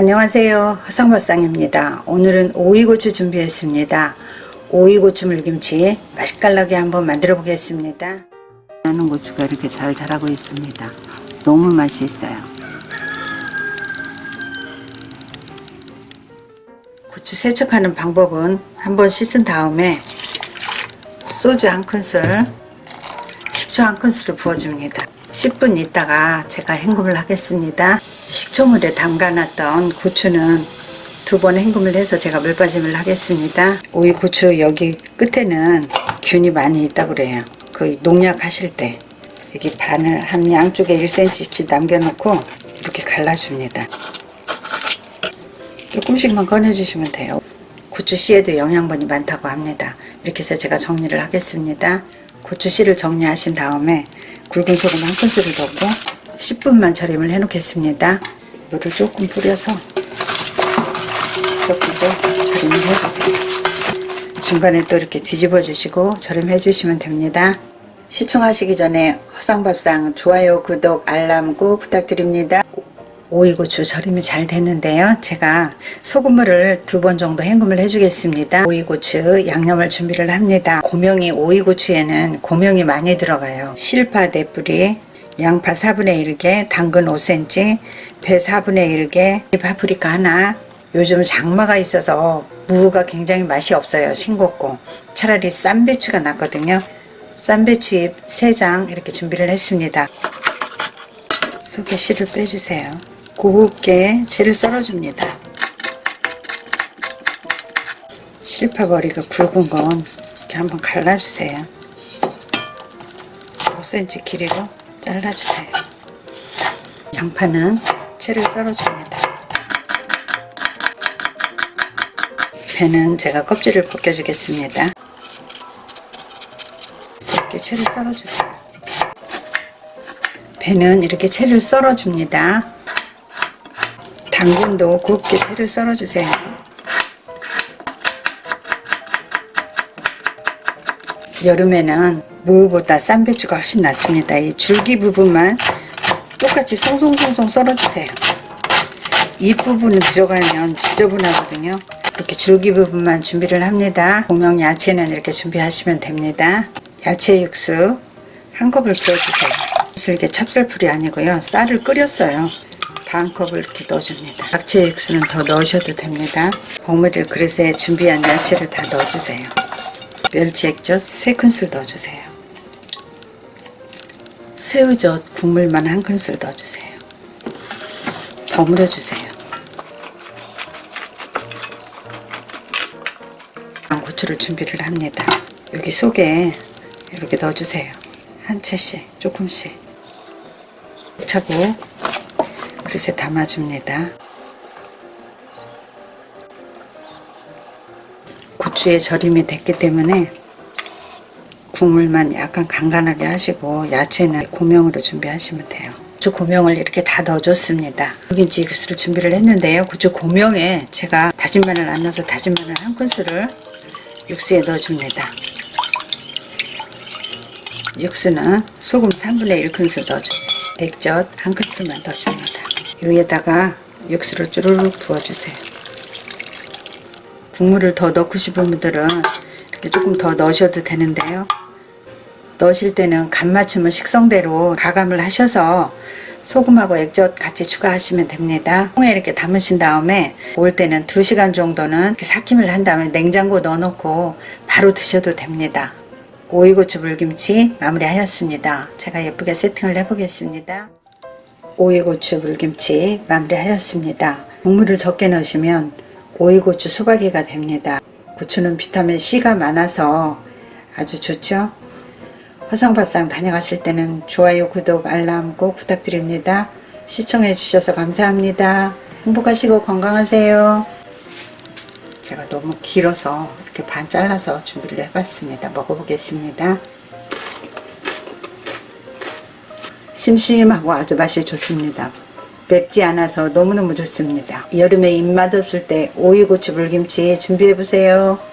안녕하세요. 화성밥상입니다. 오늘은 오이고추 준비했습니다. 오이고추 물김치 맛깔나게 한번 만들어 보겠습니다. 하는 고추가 이렇게 잘 자라고 있습니다. 너무 맛있어요. 고추 세척하는 방법은 한번 씻은 다음에 소주 한 큰술, 식초 한 큰술을 부어줍니다. 10분 있다가 제가 헹굼을 하겠습니다. 식초물에 담가놨던 고추는 두 번 헹굼을 해서 제가 물빠짐을 하겠습니다. 오이 고추 여기 끝에는 균이 많이 있다고 그래요. 그 농약 하실 때 여기 반을 한 양쪽에 1cm씩 남겨놓고 이렇게 갈라줍니다. 조금씩만 꺼내주시면 돼요. 고추 씨에도 영양분이 많다고 합니다. 이렇게 해서 제가 정리를 하겠습니다. 고추 씨를 정리하신 다음에 굵은 소금 한 큰술을 넣고 10분만 절임을 해 놓겠습니다. 물을 조금 뿌려서 조금 절임을 해주세요. 중간에 또 이렇게 뒤집어 주시고 절임해 주시면 됩니다. 시청하시기 전에 허상밥상 좋아요, 구독, 알람 꼭 부탁드립니다. 오이고추 절임이 잘 됐는데요. 제가 소금물을 두 번 정도 헹굼을 해주겠습니다. 오이고추 양념을 준비를 합니다. 고명이 오이고추에는 고명이 많이 들어가요. 실파 4뿌리, 양파 4분의 1개, 당근 5cm, 배 4분의 1개, 파프리카 하나. 요즘 장마가 있어서 무가 굉장히 맛이 없어요. 싱겁고 차라리 쌈배추가 낫거든요. 쌈배추잎 3장 이렇게 준비를 했습니다. 속에 씨를 빼주세요. 곱게 채를 썰어줍니다. 실파버리가 굵은 건 이렇게 한번 갈라주세요. 5cm 길이로 잘라주세요. 양파는 채를 썰어줍니다. 배는 제가 껍질을 벗겨주겠습니다. 이렇게 채를 썰어주세요. 배는 이렇게 채를 썰어줍니다. 당근도 곱게 채를 썰어주세요. 여름에는 무보다 쌈배추가 훨씬 낫습니다. 이 줄기 부분만 똑같이 송송송송 썰어주세요. 이 부분은 들어가면 지저분하거든요. 이렇게 줄기 부분만 준비를 합니다. 고명 야채는 이렇게 준비하시면 됩니다. 야채 육수 한 컵을 부어주세요. 이게 찹쌀풀이 아니고요. 쌀을 끓였어요. 반 컵을 이렇게 넣어줍니다. 야채 육수는 더 넣으셔도 됩니다. 버무릴 그릇에 준비한 야채를 다 넣어주세요. 멸치 액젓 3큰술 넣어주세요. 새우젓 국물만 한 큰술 넣어주세요. 버무려주세요. 고추를 준비를 합니다. 여기 속에 이렇게 넣어주세요. 한 채씩 조금씩 차고 그릇에 담아줍니다. 고추에 절임이 됐기 때문에 국물만 약간 간간하게 하시고 야채는 고명으로 준비하시면 돼요. 고추 고명을 이렇게 다 넣어줬습니다. 김치 육수를 준비를 했는데요. 고추 고명에 제가 다진 마늘 안 넣어서 다진 마늘 한 큰술을 육수에 넣어줍니다. 육수는 소금 3분의 1큰술 넣어줍니다. 액젓 한 큰술만 넣어줍니다. 위에다가 육수를 쭈르륵 부어주세요. 국물을 더 넣고 싶은 분들은 이렇게 조금 더 넣으셔도 되는데요. 넣으실 때는 간 맞춤은 식성대로 가감을 하셔서 소금하고 액젓 같이 추가하시면 됩니다. 통에 이렇게 담으신 다음에 올 때는 2시간 정도는 삭힘을 한 다음에 냉장고 넣어놓고 바로 드셔도 됩니다. 오이고추 물김치 마무리하였습니다. 제가 예쁘게 세팅을 해보겠습니다. 오이고추 물김치 마무리하였습니다. 국물을 적게 넣으시면 오이고추 수박이가 됩니다. 고추는 비타민 C가 많아서 아주 좋죠. 화상밥상 다녀가실 때는 좋아요, 구독, 알람 꼭 부탁드립니다. 시청해 주셔서 감사합니다. 행복하시고 건강하세요. 제가 너무 길어서 이렇게 반 잘라서 준비를 해봤습니다. 먹어보겠습니다. 심심하고 아주 맛이 좋습니다. 맵지 않아서 너무너무 좋습니다. 여름에 입맛 없을 때 오이고추 물김치 준비해보세요.